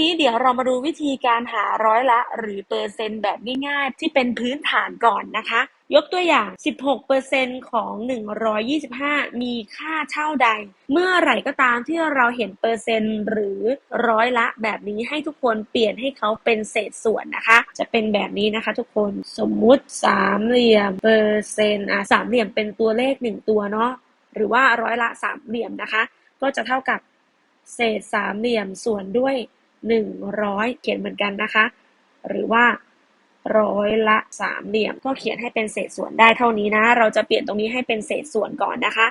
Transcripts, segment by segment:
นี้เดี๋ยวเรามาดูวิธีการหาร้อยละ หรือเปอร์เซ็นต์แบบง่ายๆ ที่เป็นพื้นฐานก่อนนะคะ ยกตัวอย่าง 16%ของ 125 มีค่าเท่าใด เมื่อไหร่ก็ตามที่เราเห็นเปอร์เซ็นต์หรือร้อยละแบบนี้ให้ทุกคนเปลี่ยนให้เขาเป็นเศษส่วนนะคะ จะเป็นแบบนี้นะคะทุกคน สมมุติสามเหลี่ยมเปอร์เซ็นต์อะสามเหลี่ยมเป็นตัวเลขหนึ่งตัวเนาะ หรือว่าร้อยละสามเหลี่ยมนะคะ ก็จะเท่ากับเศษสามเหลี่ยมส่วนด้วย หนึ่งร้อยเขียนเหมือนกันนะคะ หรือว่าร้อยละสามเหลี่ยมก็เขียนให้เป็นเศษส่วนได้เท่านี้นะ เราจะเปลี่ยนตรงนี้ให้เป็นเศษส่วนก่อนนะคะ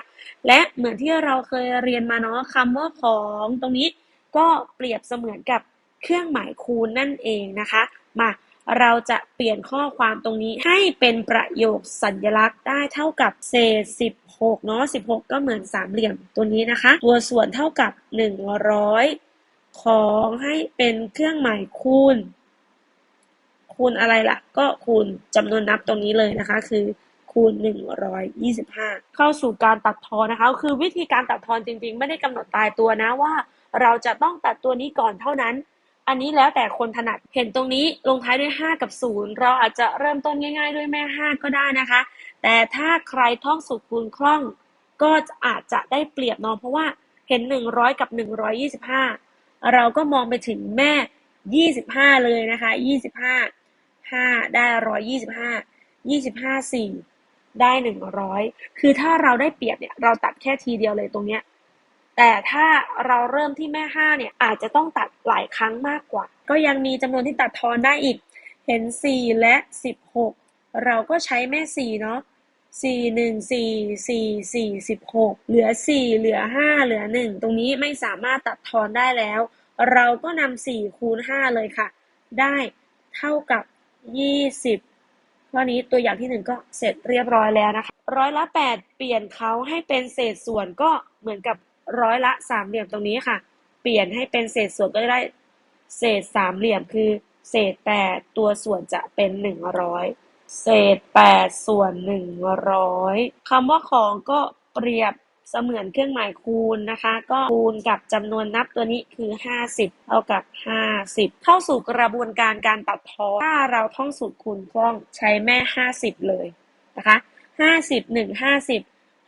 และเหมือนที่เราเคยเรียนมาเนาะคำว่าของตรงนี้ก็เปรียบเสมือนกับเครื่องหมายคูณนั่นเองนะคะ มาเราจะเปลี่ยนข้อความตรงนี้ให้เป็นประโยคสัญลักษณ์ได้เท่ากับเศษ 16 เนาะ16 ก็เหมือนสามเหลี่ยมตัวนี้นะคะ ตัวส่วนเท่ากับ 100 ของให้เป็นเครื่องหมายคูณ คูณอะไรล่ะ ก็คูณจำนวนนับตรงนี้เลยนะคะ คือคูณ 125 เข้าสู่การตัดทอนนะคะ คือวิธีการตัดทอนจริง ๆ ไม่ได้กำหนดตายตัวนะว่า เราจะต้องตัดตัวนี้ก่อนเท่านั้น อันนี้แล้วแต่คนถนัด เห็นตรงนี้ลงท้ายด้วย 5 กับ 0 เราอาจจะเริ่มต้นง่าย ๆ ด้วยแม่ 5 ก็ได้นะคะ แต่ถ้าใครท่องสูตรคูณคล่อง ก็อาจจะได้เปรียบเนาะเพราะว่าเห็น 100 กับ 125 เราก็มองไปถึงแม่ 25 เลยนะคะ 25 5 ได้ 125 25 4 ได้ 100 คือถ้าเราได้เปรียบเนี่ยเราตัดแค่ทีเดียวเลยตรงเนี้ยแต่ถ้าเราเริ่มที่แม่ 5 เนี่ยอาจจะต้องตัดหลายครั้งมากกว่า ก็ยังมีจำนวนที่ตัดทอนได้อีก เห็น 4 และ 16 เราก็ใช้แม่ 4 เนาะ 4 1 4 4 4 16เหลือ4เหลือ5เหลือ1ตรงนี้ไม่สามารถตัดทอนได้แล้ว เราก็นำ4คูณ5เลยค่ะ ได้เท่ากับ20ข้อนี้ตัวอย่างที่1ก็เสร็จเรียบร้อยแล้วนะคะร้อยละ8เปลี่ยนเขาให้เป็นเศษส่วนก็เหมือนกับร้อยละสามเหลี่ยมตรงนี้ค่ะ เปลี่ยนให้เป็นเศษส่วนก็ได้เศษสามเหลี่ยมคือ เศษ8ตัวส่วนจะเป็น100 เศษ8ส่วน100คำว่าของก็เปรียบเสมือนเครื่องหมายคูณนะคะ ก็คูณกับจำนวนนับตัวนี้คือ 50 เท่ากับ 50 เข้าสู่กระบวนการการตัดทอนถ้าเราท่องสูตรคูณคล่องใช้แม่ 50 เลยนะคะ50 1 50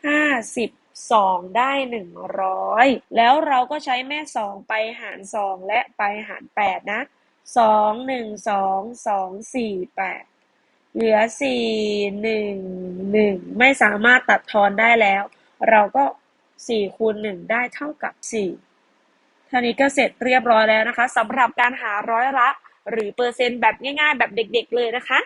50 2ได้ 100 แล้วเราก็ใช้แม่ 2 ไปหาร 2 และไปหาร 8 นะ 2 1 2 2 4 8 เหลือสี่หนึ่งหนึ่งไม่สามารถตัดทอนได้แล้ว เราก็สี่คูณหนึ่งได้เท่ากับสี่ท่านี้ก็เสร็จเรียบร้อยแล้วนะคะสำหรับการหาร้อยละ หรือเปอร์เซ็นต์แบบง่าย ๆ แบบเด็ก ๆ เลยนะคะ